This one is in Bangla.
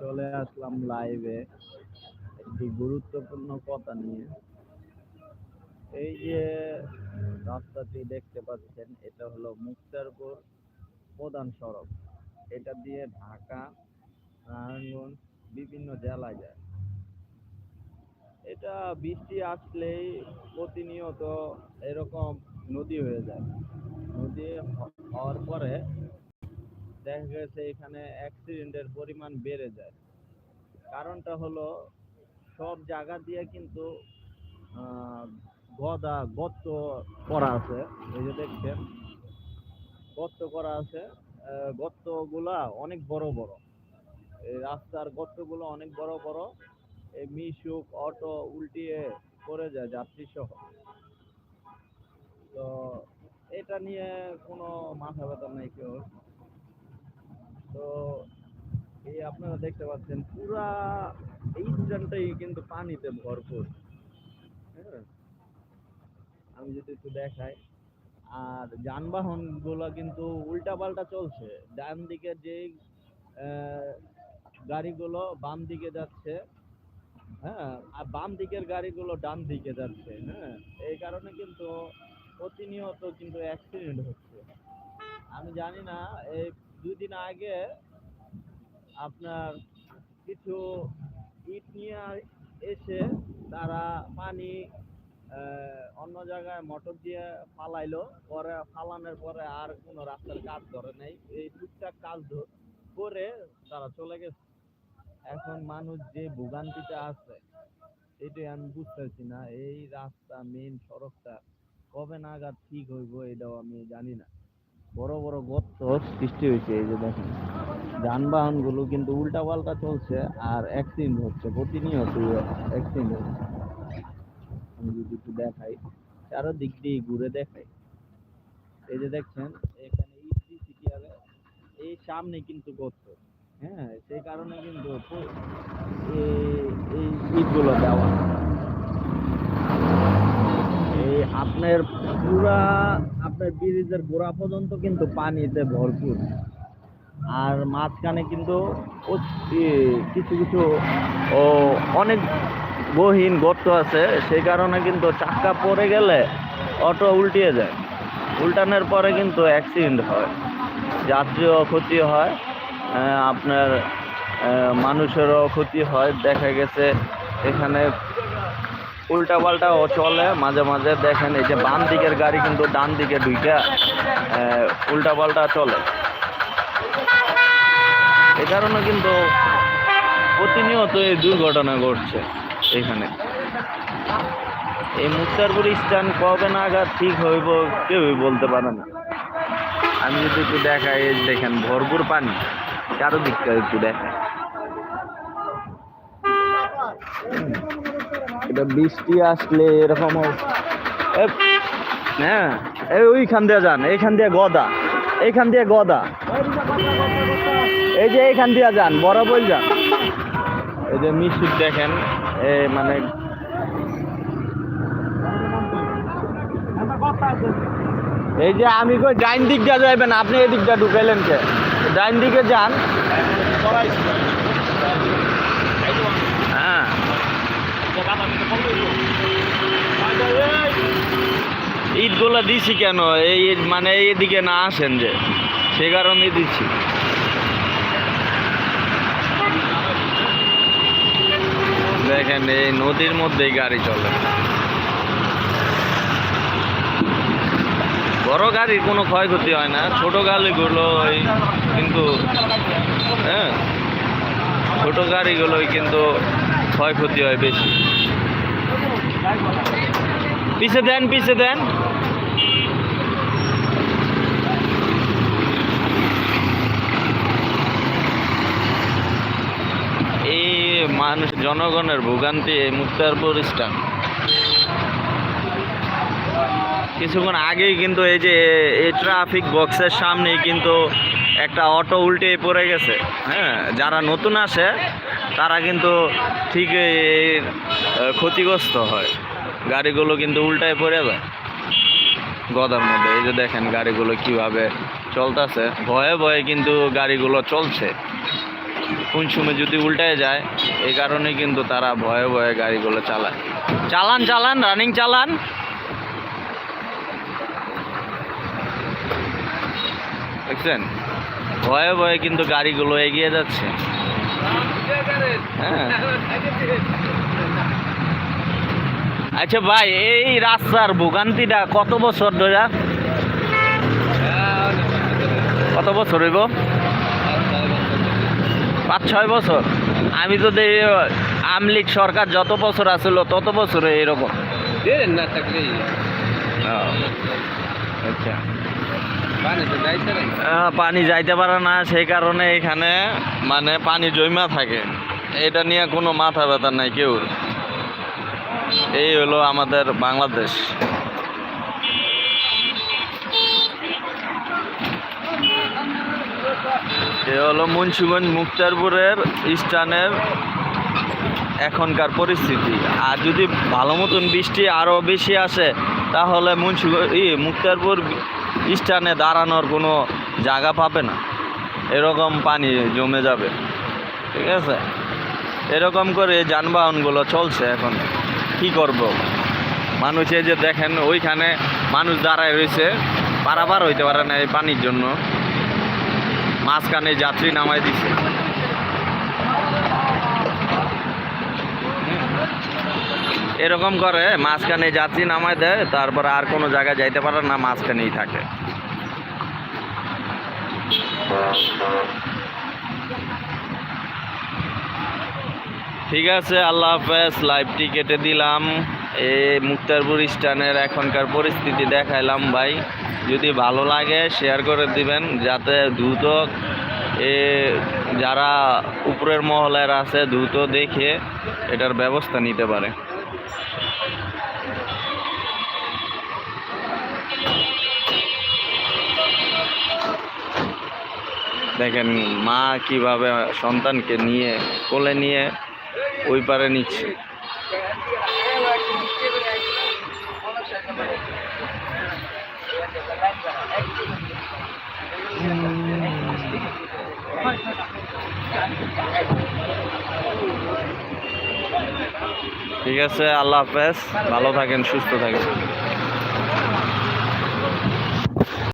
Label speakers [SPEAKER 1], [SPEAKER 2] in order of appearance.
[SPEAKER 1] চলে আসলাম লাইভে একটি গুরুত্বপূর্ণ কথা নিয়ে। এই যে রাস্তাটি দেখতে পাচ্ছেন, এটা হলো মুক্তারপুর প্রধান সড়ক। এটা দিয়ে ঢাকা, নারায়ণগঞ্জ, বিভিন্ন জেলায় যায়। এটা বৃষ্টি আসলেই প্রতিনিয়ত এরকম নদী হয়ে যায়। নদী হওয়ার পরে দেখা গেছে এখানে অ্যাক্সিডেন্টের পরিমাণ বেড়ে যায়। কারণটা হলো, সব জায়গা দিয়ে কিন্তু গদা গর্ত করা আছে। এই যে দেখছেন গর্ত করা আছে। গর্তগুলা অনেক বড় বড়। এই রাস্তার গর্তগুলো অনেক বড় বড়। এই মিশুক, অটো উল্টিয়ে পড়ে যায় যাত্রী সহ তো, এটা নিয়ে কোনো মাথা ব্যথা নাই কেউ? তো এই আপনারা দেখতে পাচ্ছেন, পুরা এই স্ট্যান্ডটাই কিন্তু পানিতে ভরপুর। হ্যাঁ? আমি যদি একটু দেখাই, আর যানবাহনগুলো কিন্তু উল্টা পাল্টা চলছে। ডান দিকে যে গাড়িগুলো বাম দিকে যাচ্ছে হ্যাঁ? আর বাম দিকের গাড়িগুলো ডান দিকে যাচ্ছে হ্যাঁ? এই কারণে কিন্তু প্রতিনিয়ত কিন্তু অ্যাক্সিডেন্ট হচ্ছে। আমি জানি না, এই দুই দিন আগে আপনার কিছু ইট নিয়ে এসে তারা পানি অন্য জায়গায় মোটর দিয়ে ফালাইলো। পরে ফালানোর পরে আর কোনো রাস্তার কাজ ধরে নাই। এই টুকটাক কাজ করে তারা চলে গেছে। এখন মানুষ যে ভোগান্তিতে আছে, এটাই আমি বুঝতেছি না। এই রাস্তা মেন সড়কটা কবে নাগাদ ঠিক হইব, এটাও আমি জানি না। বড় বড় গর্ত সৃষ্টি হয়েছে, এই যে দেখেন। যানবাহনগুলো কিন্তু উল্টা পাল্টা চলছে আর অ্যাক্সিডেন্ট হচ্ছে, প্রতিনিয়ত অ্যাক্সিডেন্ট হচ্ছে। আমি যদি একটু দেখাই চারো দিক দিয়ে ঘুরে দেখাই। এই যে দেখছেন, এখানে এই সামনে কিন্তু গর্ত। হ্যাঁ সেই কারণে কিন্তু এই ইটগুলো দেওয়া। এই আপনার পুরা আপনার ব্রিজের গোড়া পর্যন্ত কিন্তু পানিতে ভরপুর। আর মাঝখানে কিন্তু কিছু কিছু, ও, অনেক গহীন গর্ত আছে। সেই কারণে কিন্তু চাক্কা পড়ে গেলে অটো উল্টিয়ে যায়। উল্টানোর পরে কিন্তু অ্যাক্সিডেন্ট হয়, যাত্রীও ক্ষতি হয় আপনার মানুষেরও ক্ষতি হয়। দেখা গেছে এখানে উল্টা পাল্টাও চলে, মাঝে মাঝে দেখেন এই যে বাম দিকের গাড়ি কিন্তু ডান দিকে দুইটা উল্টা পাল্টা চলে। এ কারণে কিন্তু প্রতিনিয়ত এই দুর্ঘটনা ঘটছে এখানে। এই মুক্তারপুর স্ট্যান্ড কবে নাগাদ ঠিক হইব কেউই বলতে পারে না। আমি যদি একটু দেখাই, দেখেন ভরপুর পানি, চারোদিকটা একটু দেখাই। এটা বৃষ্টি আসলে এরকম হ্যাঁ। এই ওইখান দিয়ে যান, এইখান দিয়ে গদা, এইখান দিয়ে গদা। এই যে এইখান দিয়ে যান বরাবর যান। এই যে মিশুক দেখেন, এ মানে এই যে আমি কই ডাইন দিক দিয়ে যাইবেন, আপনি এই দিকটা ঢুকাইলেন কে? ডাইন দিকে যান হ্যাঁ ইটগুলো দিছি কেন? এই মানে এইদিকে না আসেন যে, সে কারণে দিচ্ছি দেখেন, এই নদীর মধ্যেই গাড়ি চলে। বড় গাড়ির কোনো ক্ষয়ক্ষতি হয় না, ছোট গাড়িগুলো কিন্তু হ্যাঁ? ছোট গাড়িগুলোই কিন্তু ক্ষয়ক্ষতি হয় বেশি। পিছে দেন পিছে দেন। এই মানুষ জনগণের ভোগান্তি, এই মুক্তারপুর স্ট্যান্ড কিছুক্ষণ আগেই কিন্তু এই যে, এই ট্রাফিক বক্সের সামনেই কিন্তু একটা অটো উল্টে পড়ে গেছে। হ্যাঁ যারা নতুন আসে, তারা কিন্তু ঠিক ক্ষতিগ্রস্ত হয়। গাড়িগুলো কিন্তু উল্টায় পড়ে যায়। গদার মধ্যে, এই যে দেখেন গাড়িগুলো কীভাবে চলতেছে। ভয়ে ভয়ে কিন্তু গাড়িগুলো চলছে। কোন সময় যদি উল্টায় যায়, এই কারণে কিন্তু তারা ভয়ে ভয়ে গাড়িগুলো চালায়। চালান চালান রানিং চালান। দেখছেন? ভয়ে ভয়ে কিন্তু গাড়িগুলো এগিয়ে যাচ্ছে। হ্যাঁ। আচ্ছা ভাই এই রাস্তার ভোগান্তিটা কত বছর ধরে? কত বছর হইব? পাঁচ ছয় বছর। আমি তো দেখি আমলিগ সরকার যত বছর আসছিল তত বছর এরকম।
[SPEAKER 2] না থাকলে
[SPEAKER 1] আচ্ছা।
[SPEAKER 2] পানি যাইতে
[SPEAKER 1] পারে না, সেই কারণে এখানে মানে পানি জমা থাকে। এটা নিয়ে কোনো মাথা ব্যথা নাই কেউ। এই হলো আমাদের বাংলাদেশ। এ হলো মুন্সিগঞ্জ মুক্তারপুরের স্টানের এখনকার পরিস্থিতি। আর যদি ভালো মতন বৃষ্টি আরও বেশি আসে, তাহলে মুন্সিগঞ্জ, ই মুক্তারপুর স্টানে দাঁড়ানোর কোনো জায়গা পাবে না। এরকম পানি জমে যাবে। ঠিক আছে? এরকম করে যানবাহনগুলো চলছে এখন। কি করব? মানুষ এই যে দেখেন, ওইখানে মানুষ দাঁড়ায় রয়েছে। পারাবার হইতে পারে না এই পানির জন্য। মাঝখানে যাত্রী নামায় দিছে। এরকম করে মাঝখানে যাত্রী নামায় দেয়, তারপর আর কোনো জায়গায় যাইতে পারে না, মাঝখানেই থাকে। ঠিক আছে, আল্লাহ হাফেজ, লাইভটি কেটে দিলাম। এ মুক্তারপুর স্টানের এখনকার পরিস্থিতি দেখাইলাম ভাই। যদি ভালো লাগে শেয়ার করে দিবেন, যাতে দ্রুত এ যারা উপরের মহলের আছে, দ্রুত দেখে এটার ব্যবস্থা নিতে পারে। দেখেন মা কীভাবে সন্তানকে নিয়ে, কোলে নিয়ে ওই পারে নিচ্ছে। ঠিক আছে, আল্লাহ হাফেজ। ভালো থাকেন, সুস্থ থাকেন।